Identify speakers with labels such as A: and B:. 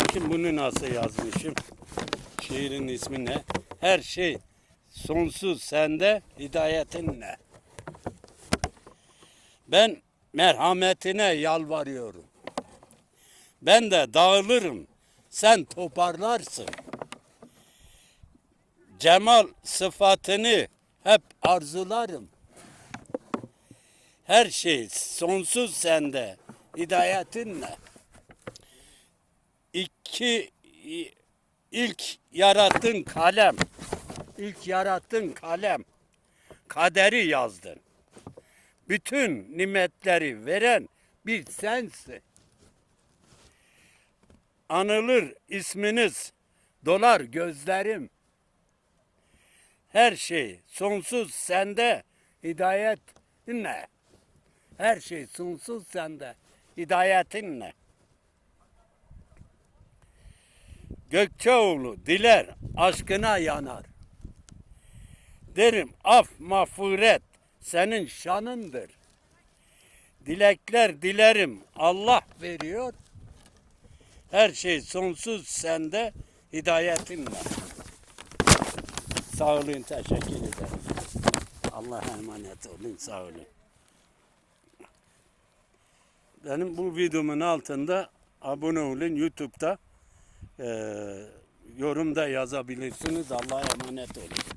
A: Bakın bunu nasıl yazmışım. Şiirin ismi ne? Her şey sonsuz sende, hidayetin ne? Ben merhametine yalvarıyorum. Ben de dağılırım. Sen toparlarsın. Cemal sıfatını hep arzularım. Her şey sonsuz sende. Hidayetinle. İki i- ilk yarattın kalem. İlk yarattın kalem. Kaderi yazdın. Bütün nimetleri veren bir sensin. Anılır isminiz, dolar gözlerim. Her şey sonsuz sende, hidayet ne? Her şey sonsuz sende, hidayetin ne? Gökçeoğlu diler, aşkına yanar. Derim af mağfiret senin şanındır. Dilekler dilerim Allah veriyor. Her şey sonsuz sende hidayetin var. Sağ olun teşekkür ederim. Allah'a emanet olun sağ olun. Benim bu videomun altında abone olun YouTube'da eee yorumda yazabilirsiniz. Allah'a emanet olun.